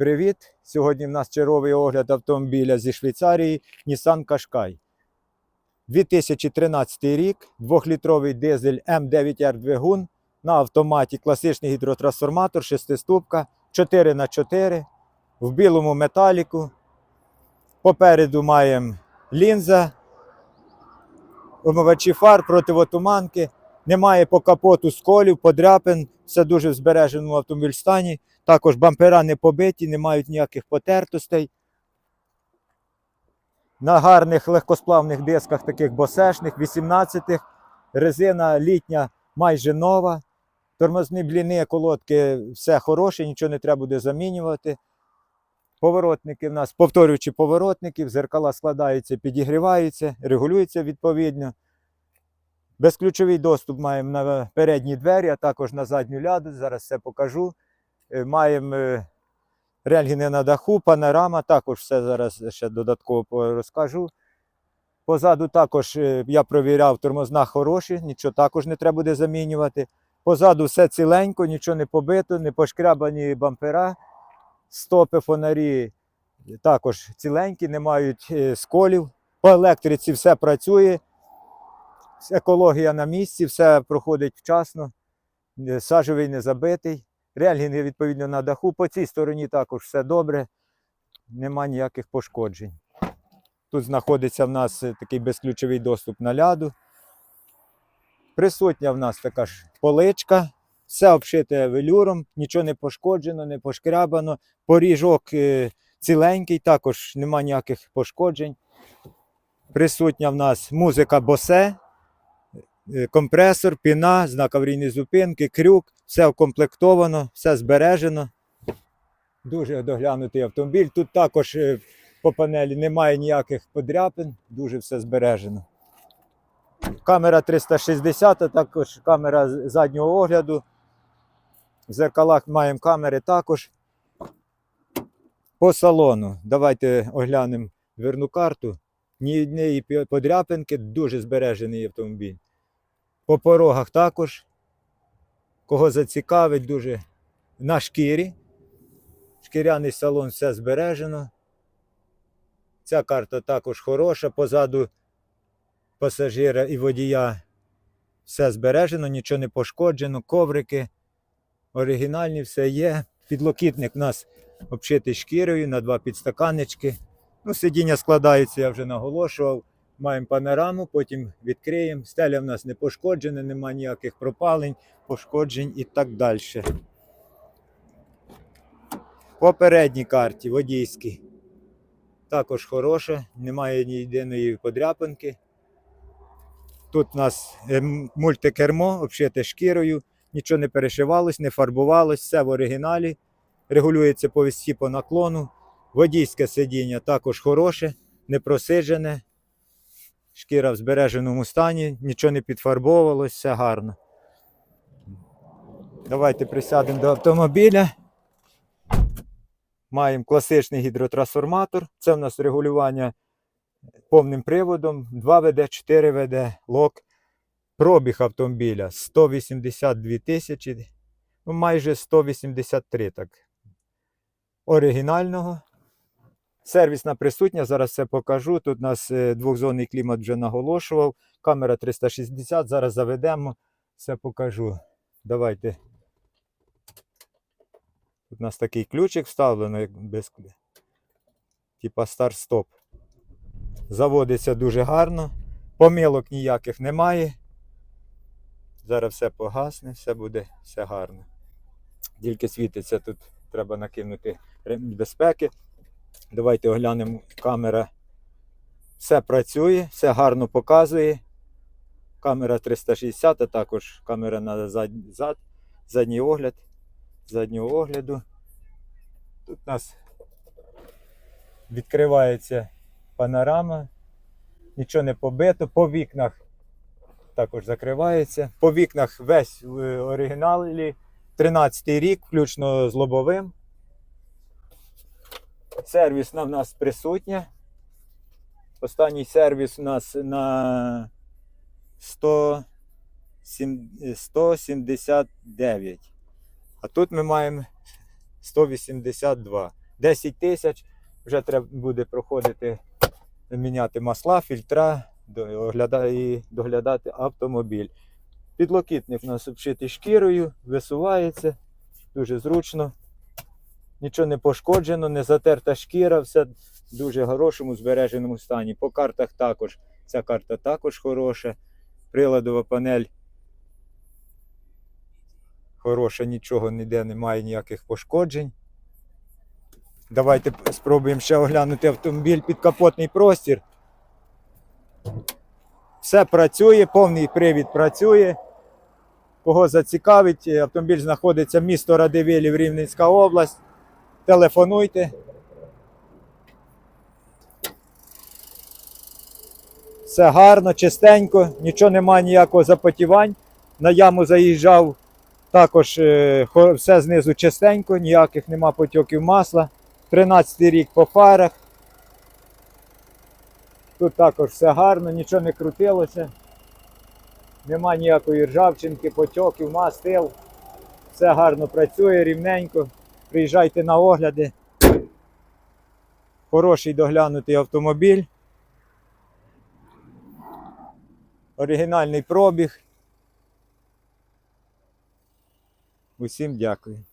Привіт! Сьогодні в нас черговий огляд автомобіля зі Швейцарії Nissan Qashqai. 2013 рік, 2-літровий дизель М9R двигун на автоматі класичний гідротрансформатор, 6-ступка, 4х4 в білому металіку. Попереду маємо лінза, омивачі фар, противотуманки. Немає по капоту сколів, подряпин, все дуже в збереженому автомобіль стані. Також бампера не побиті, не мають ніяких потертостей. На гарних легкосплавних дисках, таких босешних, 18-х, резина літня майже нова. Тормозні бліни, колодки, все хороше, нічого не треба буде замінювати. Поворотники в нас, повторюючи поворотників, зеркала складаються, підігріваються, регулюються відповідно. Безключовий доступ маємо на передні двері, а також на задню ляду. Зараз все покажу. Е, Маємо е, рентгени на даху, панорама, також все зараз ще додатково розкажу. Позаду також е, я провіряв, тормозна хороші, нічого також не треба буде замінювати. Позаду все ціленько, нічого не побито, не пошкрябані бампера. Стопи, фонарі також ціленькі, не мають сколів. По електриці все працює. Екологія на місці, все проходить вчасно. е, Сажевий не забитий. Рельгінги відповідно на даху. По цій стороні також все добре, нема ніяких пошкоджень. Тут знаходиться в нас е, такий безключовий доступ на ляду. Присутня в нас така ж поличка, все обшите велюром, нічого не пошкоджено, не пошкрябано. Поріжок е, ціленький, також нема ніяких пошкоджень. Присутня в нас музика босе, компресор, піна, знак аварійної зупинки, крюк, все укомплектовано, все збережено. Дуже доглянутий автомобіль. Тут також е, по панелі немає ніяких подряпин, дуже все збережено. Камера 360, а також камера заднього огляду. В зеркалах маємо камери також. По салону. Давайте оглянемо дверну карту. Ні однієї подряпинки, дуже збережений автомобіль. По порогах також. Кого зацікавить, дуже на шкірі. Шкіряний салон все збережено. Ця карта також хороша. Позаду пасажира і водія все збережено, нічого не пошкоджено, коврики оригінальні, все є. Підлокітник у нас обшитий шкірою на два підстаканнички. Ну, сидіння складаються, я вже наголошував. Маємо панораму, потім відкриємо. Стеля в нас не пошкоджена, немає ніяких пропалень, пошкоджень і так далі. По передній карті водійській. Також хороша, немає ні єдиної подряпинки. Тут у нас е, мультикермо, обшите шкірою, нічого не перешивалось, не фарбувалось, все в оригіналі. Регулюється по висі по наклону. Водійське сидіння також хороше, не просиджене. Шкіра в збереженому стані, нічого не підфарбовувалось, все гарно. Давайте присядемо до автомобіля. Маємо класичний гідротрансформатор. Це в нас регулювання повним приводом. 2 ВД, 4 ВД, лок. Пробіг автомобіля 182 тисячі, ну, майже 183 так. Оригінального. Сервісна присутня, зараз все покажу. Тут у нас е, двохзонний клімат вже наголошував. Камера 360, зараз заведемо, все покажу. Давайте. Тут у нас такий ключик вставлено, як без Типа старт-стоп. Заводиться дуже гарно. Помилок ніяких немає. Зараз все погасне, все буде все гарно. Тільки світиться, тут треба накинути ремінь безпеки. Давайте оглянемо камера. Все працює, все гарно показує. Камера 360, а також камера на зад, зад, задній огляд. Заднього огляду. Тут у нас відкривається панорама, нічого не побито, по вікнах також закривається. По вікнах весь в оригіналі 13 рік, включно з лобовим. Сервісна в нас присутня. Останній сервіс у нас на 100, 179. А тут ми маємо 182. 10 тисяч. Вже треба буде проходити, міняти масла, фільтра і доглядати автомобіль. Підлокітник у нас обшитий шкірою, висувається, дуже зручно. Нічого не пошкоджено, не затерта шкіра, все в дуже хорошому збереженому стані. По картах також. Ця карта також хороша. Приладова панель хороша, нічого ніде немає ніяких пошкоджень. Давайте спробуємо ще оглянути автомобіль підкапотний простір. Все працює, повний привід працює. Кого зацікавить, автомобіль знаходиться місто Радивилів, Рівненська область. Телефонуйте. Все гарно, чистенько, нічого немає ніякого запотівань. На яму заїжджав також е, все знизу чистенько, ніяких нема потьоків масла. 13 рік по фарах. Тут також все гарно, нічого не крутилося. Нема ніякої ржавчинки, потьоків, мастил. Все гарно працює, рівненько. Приїжджайте на огляди. Хороший доглянутий автомобіль. Оригінальний пробіг. Усім дякую.